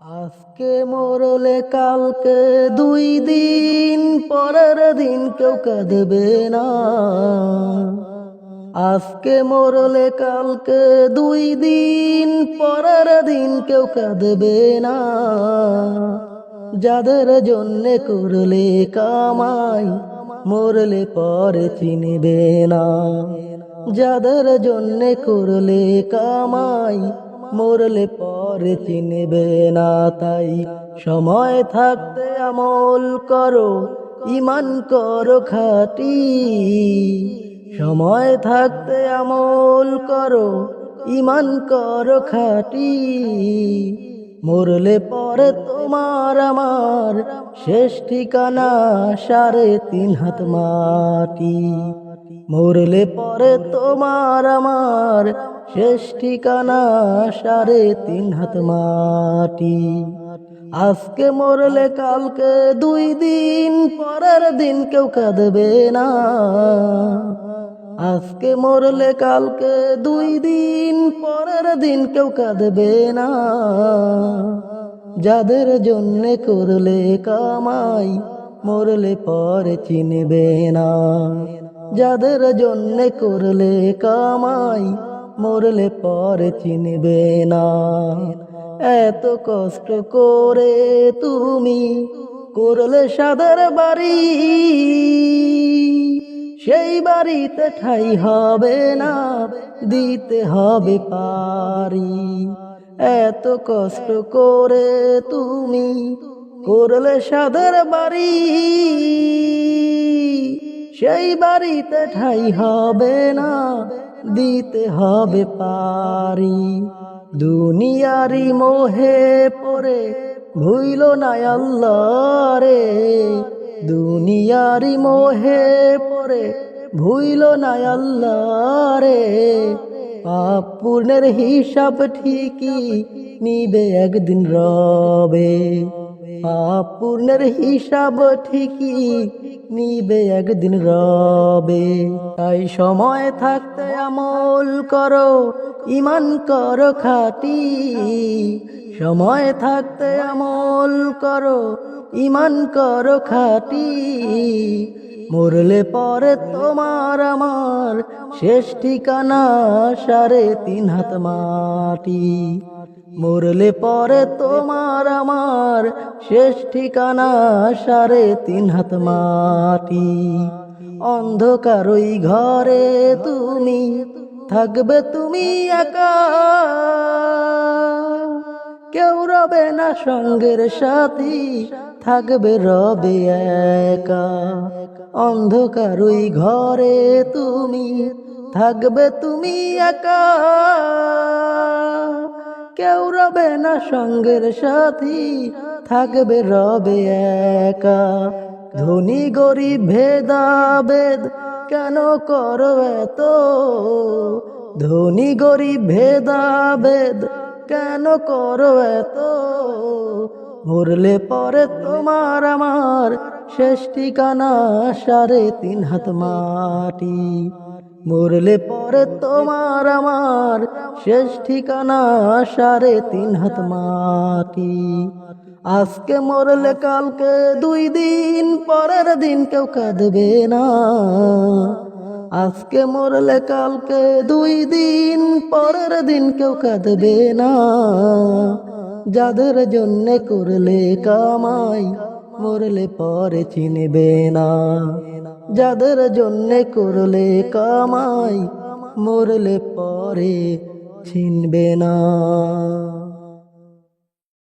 আজকে মরলে কালকে দুই দিন, পরের দিন কেউ কাঁদবে না। আজকে মরলে কালকে দুই দিন, পরের দিন কেউ কাঁদবে না। যাদের জন্যে করলে কামাই, মরলে পরে চিনবে না। যাদের জন্যে করলে কামাই মরলে পরে চিনবে না তাই। সময় থাকতে আমল করো ইমান করো খাটি। সময় থাকতে আমল করো ইমান করো খাটি। মরলে পরে তোমার আমার শেষ ঠিকানা সাড়ে তিন হাত মাটি। মরলে পরে তোমার আমার শেষ ঠিকানা সাড়ে তিন হাত মাটি। আজকে মরলে কালকে দুই দিন, পরের দিন কেউ কাঁদবে না। আজকে মরলে কালকে দুই দিন, পরের দিন কেউ কাঁদবে না। যাদের জন্যে করলে কামাই মরলে পরে চিনবে না। যাদের জন্যে করলে কামাই, মরলে পরে চিনবে না। এত কষ্ট করে তুমি করলে সাদের বাড়ি, সেই বাড়িতে ঠাই হবে না, দিতে হবে পারি। এত কষ্ট করে তুমি করলে সাদের বাড়ি, সেই বাড়িতে ঠাই হবে না, দিতে হবে পারি। দুনিয়ারি মোহে পরে ভুইল না আল্লাহ রে, দুনিয়ারি মোহে পরে ভুইল না আল্লাহ রে। পাপ হিসাব ঠিকই নিবে একদিন রবে। পূর্ণের হিসাব ঠিকই নিবে একদিন রবে। তাই সময় থাকতে আমল করো ইমান করো খাটি। সময় থাকতে আমল করো ইমান করো খাটি। মরলে পরে তোমার আমার শেষ ঠিকানা সাড়ে তিন হাত মাটি। মরলে পরে তোমার আমার শেষ ঠিকানা সাড়ে তিন হাত মাটি। অন্ধকার ওই ঘরে তুমি, থাকবে তুমি একা। কেউ রবে না সঙ্গের সাথী, থাকবে রবে একা। অন্ধকার ওই ঘরে তুমি, থাকবে তুমি একা। রবে না সঙ্গের সাথী, থাকবে রবে একা। ধনী গরিব ভেদাভেদ কেন করো এত? ধনী গরিব ভেদাভেদ কেন করো এত? মরলে পরে তোমার আমার শেষ ঠিকানা সাড়ে তিন হাত মাটি। মরলে পরে তোমার আমার শেষ ঠিকানা সাড়ে তিন হাত মাটি। আজকে মরলে কালকে দুই দিন, পরের দিন কেউ কাঁদবে না। আজকে মরলে কালকে দুই দিন, পরের দিন কেউ কাঁদবে না। যাদের জন্য করলে কামাই, মরলে পরে চিনবে না। যাদের জন্য করলে কামাই, মরলে পরে চিনবে না।